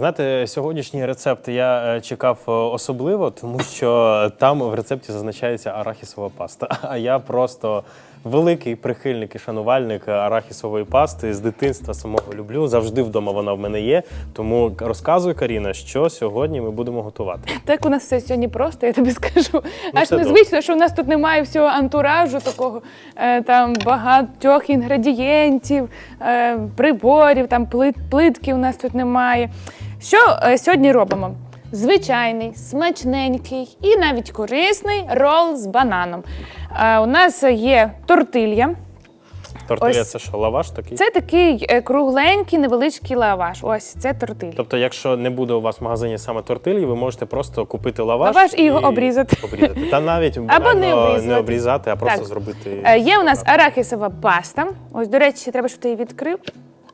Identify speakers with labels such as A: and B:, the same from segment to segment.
A: Знаєте, сьогоднішній рецепт я е, чекав е, особливо, тому що там в рецепті зазначається арахісова паста. А я просто великий прихильник і шанувальник арахісової пасти з дитинства самого люблю. Завжди вдома вона в мене є. Тому розказуй, Каріна, що сьогодні ми будемо готувати.
B: Так у нас все сьогодні просто, я тобі скажу. Аж
A: все
B: незвично, що у нас тут немає всього антуражу, такого е, там багатьох інгредієнтів, приборів, там плит, плитки у нас тут немає. Що е, сьогодні робимо? Звичайний, смачненький і навіть корисний рол з бананом. Е, у нас є тортилья.
A: Тортиля
B: Ось.
A: це що, лаваш такий?
B: Це такий е, кругленький невеличкий лаваш. Ось це тортилья.
A: Тобто, якщо не буде у вас в магазині саме тортилі, ви можете просто купити лаваш,
B: Лаваш і його обрізати.
A: обрізати. Та навіть
B: не
A: банально
B: обрізати.
A: не обрізати, а просто
B: Так.
A: зробити.
B: Е, Є у нас арахісова паста. Ось, до речі, треба, щоб ти її відкрив.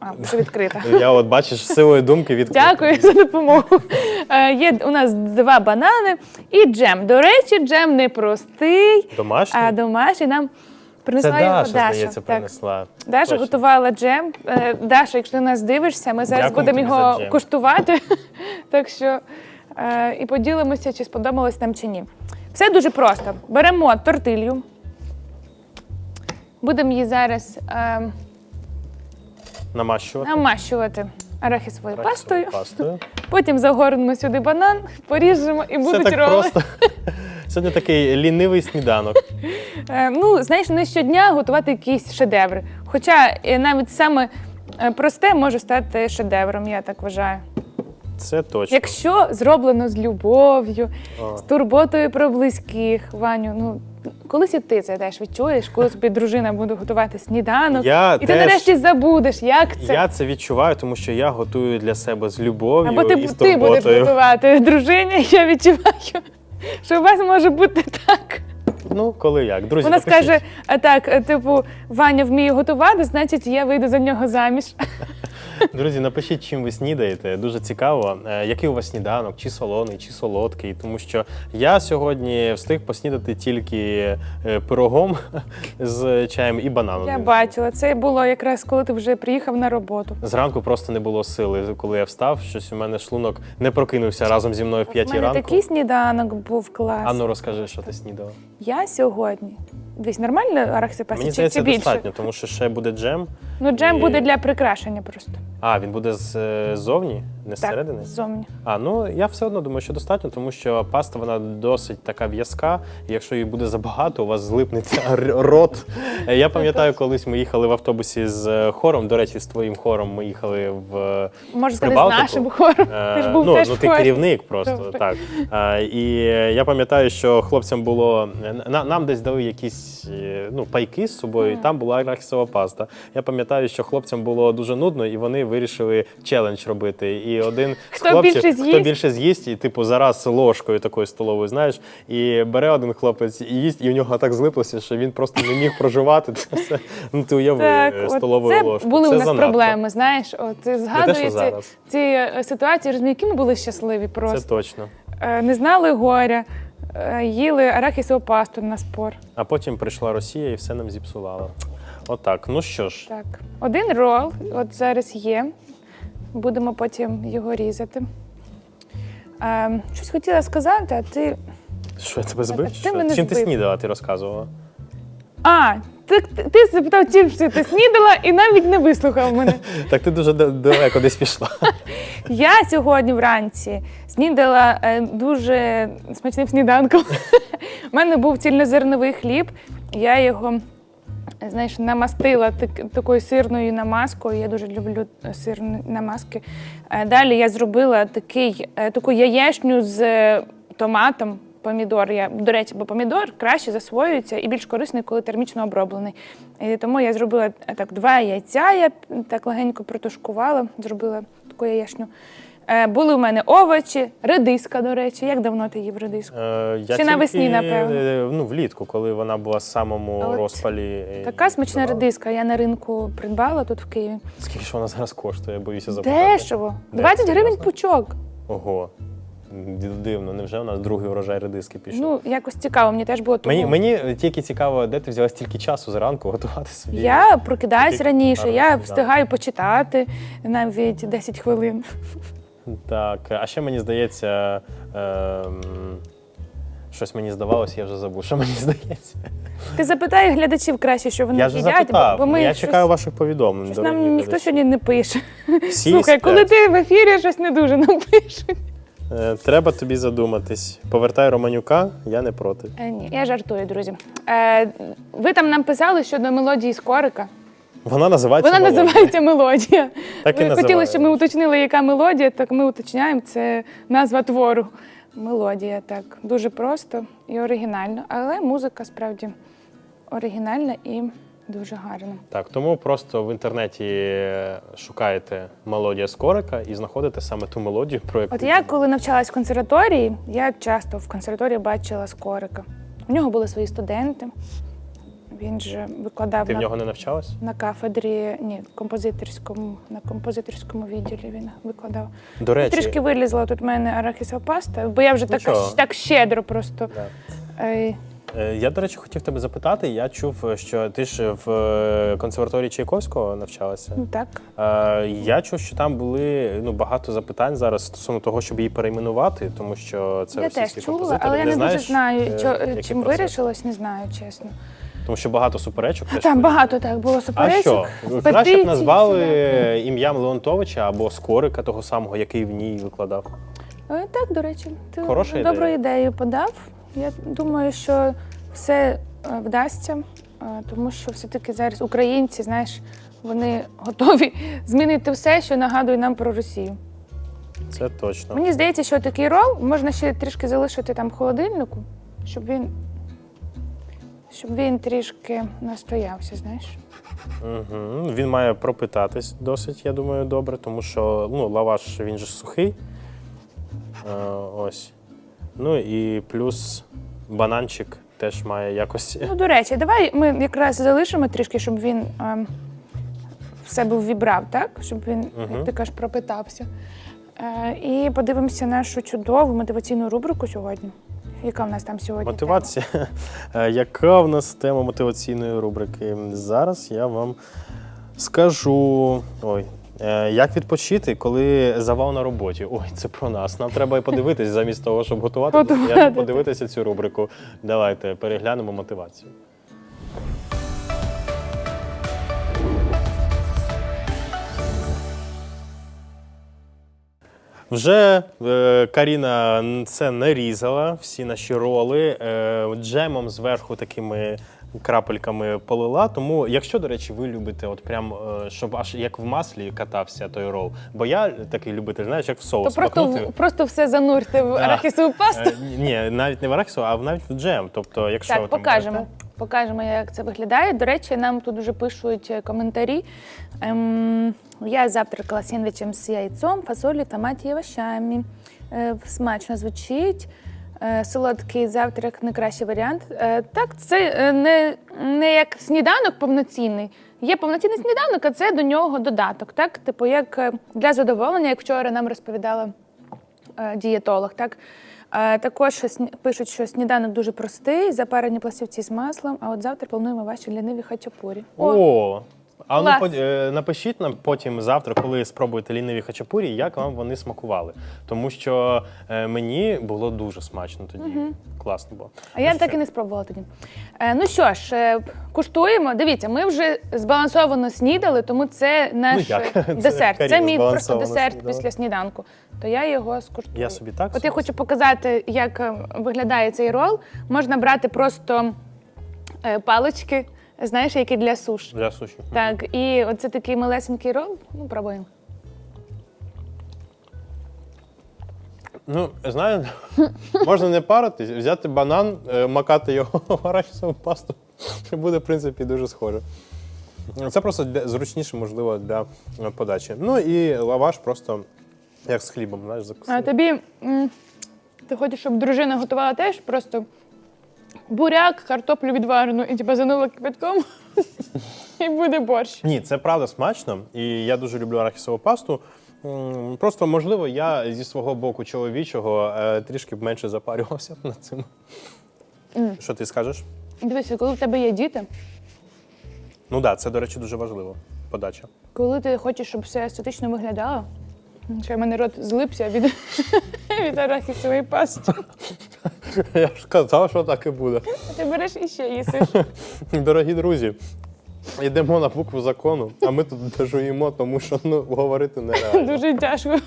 B: А, вже відкрита.
A: Я от бачиш силою думки від
B: Дякую за допомогу. Е, Є у нас два банани і джем. До речі, джем не простий,
A: домашній.
B: а домашній нам
A: Це
B: принесла
A: Даша,
B: його Даша.
A: здається,
B: Так.
A: принесла.
B: Даша
A: Точно.
B: готувала джем. Е, Даша, якщо ти нас дивишся, ми зараз
A: Дякую
B: будемо
A: тобі за
B: його
A: джем.
B: куштувати. так що е, і поділимося, чи сподобалось нам чи ні. Все дуже просто. Беремо тортилью. Будемо її зараз е,
A: Намащувати.
B: намащувати арахісовою
A: Арахісовою
B: пастою.
A: пастою.
B: Потім загорнемо сюди банан, поріжемо і
A: Все
B: будуть
A: так
B: роли.
A: просто. Сьогодні такий лінивий сніданок.
B: Е, ну, знаєш, не щодня готувати якісь шедеври. Хоча е, навіть саме е, просте може стати шедевром, я так вважаю.
A: Це точно.
B: Якщо зроблено з любов'ю,
A: О.
B: з турботою про близьких, Ваню, ну колись і ти це теж відчуєш, коли тобі дружина буде готувати сніданок,
A: Я
B: і ти
A: теж-
B: нарешті забудеш, як це.
A: Я це відчуваю, тому що я готую для себе з любов'ю
B: Або ти,
A: і з
B: ти будеш
A: турботою.
B: готувати дружині, я відчуваю, що у вас може бути так.
A: Ну, коли як. Друзі,
B: Вона
A: напишіть.
B: скаже: а так, е, типу, Ваня вміє готувати, значить, я вийду за нього заміж.
A: Друзі, напишіть, чим ви снідаєте. Дуже цікаво, е, який у вас сніданок, чи солоний, чи солодкий. Тому що я сьогодні встиг поснідати тільки е, пирогом з чаєм і бананом.
B: Я бачила, це було якраз коли ти вже приїхав на роботу.
A: Зранку просто не було сили, коли я встав. Щось у мене шлунок не прокинувся разом зі мною в
B: У
A: п'ятій
B: мене
A: ранку.
B: такий сніданок був клас.
A: Ану, розкажи, що ти снідала.
B: Я сьогодні. Десь нормально арахісипасі
A: Мені
B: чи,
A: здається, достатньо, тому що ще буде джем.
B: Ну, джем
A: І-
B: буде для прикрашення просто.
A: А, він буде е, ззовні, не зсередини?
B: Так, ззовні.
A: А ну я все одно думаю, що достатньо, тому що паста вона досить така в'язка. І якщо її буде забагато, у вас злипнеться рот. Е, Я пам'ятаю, колись ми їхали в автобусі з е, хором. До речі, з твоїм хором ми їхали в
B: Можна сказати, з нашим хором. Ти ж був
A: ну,
B: теж
A: ну ти
B: хорі.
A: керівник просто
B: Добре.
A: так. І я пам'ятаю, що хлопцям було нам десь дали якісь е, ну, пайки з собою, і там була арахісова паста. Я пам'ятаю, що хлопцям було дуже нудно, і вони вирішили челендж робити. І один з
B: Хто
A: хлопців,
B: більше
A: хто
B: з'їсть?
A: більше з'їсть, і типу зараз ложкою такою столовою, знаєш, і бере один хлопець і їсть, і у нього так злиплося, що він просто не міг проживати це все. Ну ти уяви
B: Так,
A: е,
B: от
A: столовою
B: це
A: ложкою.
B: були
A: Це
B: у нас
A: занадто.
B: проблеми, знаєш. От ти ці,
A: зараз.
B: ці е, ситуації, розумію, які ми були щасливі просто.
A: Це точно.
B: Е, Не знали горя, їли арахісову пасту на спор.
A: А потім прийшла Росія і все нам зіпсувала. Отак. Ну що ж,
B: Так, один рол, от зараз є. Будемо потім його різати. Е, щось хотіла сказати, а ти.
A: що я тебе збив?
B: ти
A: чи що?
B: мене
A: Чим ти
B: збив.
A: снідала, ти розказувала?
B: А, ти, ти запитав, чим ти снідала і навіть не вислухав мене.
A: Так ти дуже далеко десь пішла.
B: Я сьогодні вранці снідала е, дуже смачним сніданком. У мене був цільнозерновий хліб. Я його е, знаєш, намастила так- такою сирною намазкою. Я дуже люблю сирні намазки. Е, Далі я зробила такий, е, таку яєчню з е, томатом. Помідор, я, до речі, бо помідор краще засвоюється і більш корисний, коли термічно оброблений. І тому я зробила е, так два яйця, я так легенько протушкувала, зробила таку яєчню. Е, були в мене овочі, редиска, до речі. Як давно ти їв редиску?
A: Е, я
B: Чи навесні, напевно?
A: е, Ну, влітку, коли вона була в самому
B: от
A: розпалі.
B: Така смачна
A: давала.
B: редиска. Я на ринку придбала тут в Києві.
A: Скільки ж вона зараз коштує, я боюся запитати.
B: Дешево. 20 гривень пучок.
A: Ого. Дивно, невже у нас другий урожай редиски пішов?
B: Ну, якось цікаво, мені теж було тому.
A: мені, мені тільки цікаво, де ти взяла стільки часу зранку готувати собі.
B: Я прокидаюсь
A: Такий
B: раніше, я встигаю почитати навіть 10 хвилин.
A: Так, а ще мені здається, ем, щось мені здавалося, я вже забув, що мені здається.
B: Ти запитай глядачів краще, що вони
A: Я вже
B: їдять,
A: запитав,
B: бо ми
A: я
B: щось-
A: чекаю ваших повідомлень.
B: щось
A: дорогі
B: нам ніхто
A: глядачі.
B: сьогодні не пише.
A: Всі
B: Слухай, коли ти в ефірі щось не дуже нам пишуть.
A: Е, Треба тобі задуматись. Повертай Романюка, я не проти.
B: Е, ні, я жартую, друзі. Е, ви там нам писали щодо мелодії Скорика.
A: Вона називається.
B: Вона
A: «Мелодія».
B: називається мелодія.
A: Так і
B: ви хотіли,
A: називає.
B: щоб ми уточнили, яка мелодія, так ми уточняємо. Це назва твору. Мелодія, так. Дуже просто і оригінально. Але музика справді оригінальна і дуже гарна.
A: Так, тому просто в інтернеті шукаєте мелодія Скорика і знаходите саме ту мелодію, про яку
B: От я, коли навчалась в консерваторії, я часто в консерваторії бачила Скорика. У нього були свої студенти. Він же викладав
A: ти в
B: на,
A: нього не навчалась?
B: на кафедрі, ні, композиторському, на композиторському відділі він викладав.
A: До речі,
B: Трішки вилізла тут в мене арахісова паста, бо я вже така, так щедро просто.
A: Да.
B: Е,
A: Я, до речі, хотів тебе запитати. Я чув, що ти ж в е, консерваторії Чайковського навчалася.
B: ну так.
A: Е, Я чув, що там були ну, багато запитань зараз стосовно того, щоб її перейменувати, тому що це
B: я теж
A: російський
B: чула,
A: композитор.
B: але я не,
A: знаєш,
B: дуже знаю, чо, чим
A: процес?
B: вирішилось, не знаю, чесно.
A: Тому що багато суперечок. теж
B: Там багато так було
A: А
B: суперечок.
A: що?
B: петицій,
A: Краще б назвали ім'ям Леонтовича або Скорика, того самого, який в ній викладав.
B: Так, до речі, ти
A: Хороша
B: добру ідею подав. Я думаю, що все е, вдасться, е, тому що все-таки зараз українці, знаєш, вони готові змінити все, що нагадує нам про Росію.
A: Це точно.
B: Мені здається, що такий рол можна ще трішки залишити там в холодильнику, щоб він, щоб він трішки настоявся, знаєш.
A: Угу. Він має пропитатись досить, я думаю, добре, тому що ну, лаваш він же сухий. Е, ось. Ну і плюс бананчик теж має якось.
B: Ну, до речі, давай ми якраз залишимо трішки, щоб він ем, в себе вібрав, так? Щоб він,
A: Мгм.
B: як ти кажеш, пропитався. Е, і подивимося нашу чудову мотиваційну рубрику сьогодні. Яка в нас там сьогодні?
A: Мотивація. Е, Яка в нас тема мотиваційної рубрики? Зараз я вам скажу. Ой. Е, Як відпочити, коли завал на роботі? Ой, це про нас. Нам треба і подивитись замість того, щоб готувати.
B: Готувати.
A: Я подивитися цю рубрику. Давайте переглянемо мотивацію. Вже е, Каріна це нарізала всі наші роли е, джемом зверху такими крапельками полила. Тому, якщо, до речі, ви любите, от прям е, щоб аж як в маслі катався той рол. Бо я такий любитель, знаєш, як в
B: То
A: соус.
B: просто, в- просто все занурте в арахісову пасту.
A: Е, Ні, навіть не в арахісу, а навіть в джем. Тобто, якщо
B: Так,
A: там
B: покажемо.
A: берете-
B: Покажемо, як це виглядає. До речі, нам тут вже пишуть е, коментарі. Ем, я завтракала сендвічем з яйцом, фасолі, томаті і овощами. Е, смачно звучить. Е, солодкий завтрак найкращий варіант. Е, так, це е, не, не як сніданок повноцінний. Є повноцінний сніданок, а це до нього додаток. Так? Типу, як для задоволення, як вчора нам розповідала дієтолог. Так? Також пишуть, що сніданок дуже простий, запарені пластівці з маслом, а от завтра плануємо ваші ліниві хачапурі.
A: О, а ну
B: Клас.
A: е, напишіть нам потім завтра, коли спробуєте ліниві хачапурі, як вам вони смакували. Тому що е, мені було дуже смачно тоді. Класно було.
B: А я
A: Ну,
B: так
A: що?
B: і не спробувала тоді. Е, ну що ж, е, куштуємо. Дивіться, ми вже збалансовано снідали, тому це наш
A: Ну, як?
B: е,
A: Це
B: десерт. Це,
A: Каріна
B: мій просто
A: збалансовано
B: десерт
A: снідала.
B: після сніданку. То я його скуштую.
A: Я собі так
B: От я
A: собі
B: хочу показати, як е, виглядає цей рол. Можна брати просто е, палички, знаєш, які для суш.
A: для суші.
B: Так, і оце такий малесенький рол. Ну, пробуємо.
A: Ну, знаю, можна не паритись, взяти банан, е, макати його в арахісову пасту. І буде, в принципі, дуже схоже. Це просто для, зручніше, можливо, для е, подачі. Ну і лаваш просто як з хлібом, знаєш,
B: А тобі м, ти хочеш, щоб дружина готувала теж просто буряк, картоплю відварену і тебе занула кипятком, і буде борщ.
A: Ні, це правда смачно, і я дуже люблю арахісову пасту. М, Просто, можливо, я зі свого боку чоловічого е, трішки б менше запарювався над цим. Що ти скажеш?
B: Дивися, коли в тебе є діти,
A: Ну так, да, це, до речі, дуже важливо. Подача.
B: коли ти хочеш, щоб все естетично виглядало, Що в мене рот злипся від, від арахісової пасти.
A: Я ж казав, що так і буде.
B: Ти береш і ще їсиш.
A: Дорогі друзі, йдемо на букву закону, а ми тут дожуємо, тому що ну, говорити нереально.
B: Дуже тяжко.